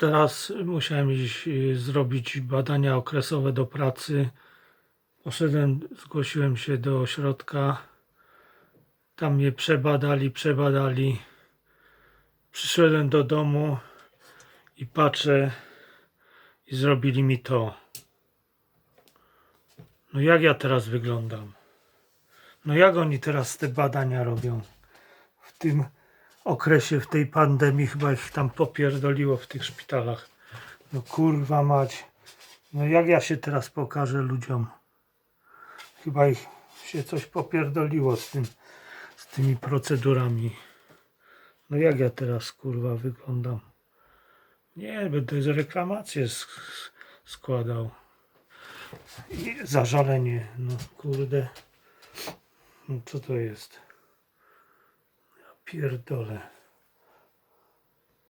teraz musiałem iść y, zrobić badania okresowe do pracy. Poszedłem, zgłosiłem się do ośrodka. Tam mnie przebadali, przebadali. Przyszedłem do domu i patrzę i zrobili mi to. No jak ja teraz wyglądam? No jak oni teraz te badania robią? W tym okresie, w tej pandemii chyba ich tam popierdoliło w tych szpitalach. No kurwa mać. No jak ja się teraz pokażę ludziom? Chyba ich się coś popierdoliło z tym, z tymi procedurami. No jak ja teraz kurwa wyglądam? Nie, będę z reklamację sk- składał. I zażalenie, no kurde. No co to jest? Pierdolę.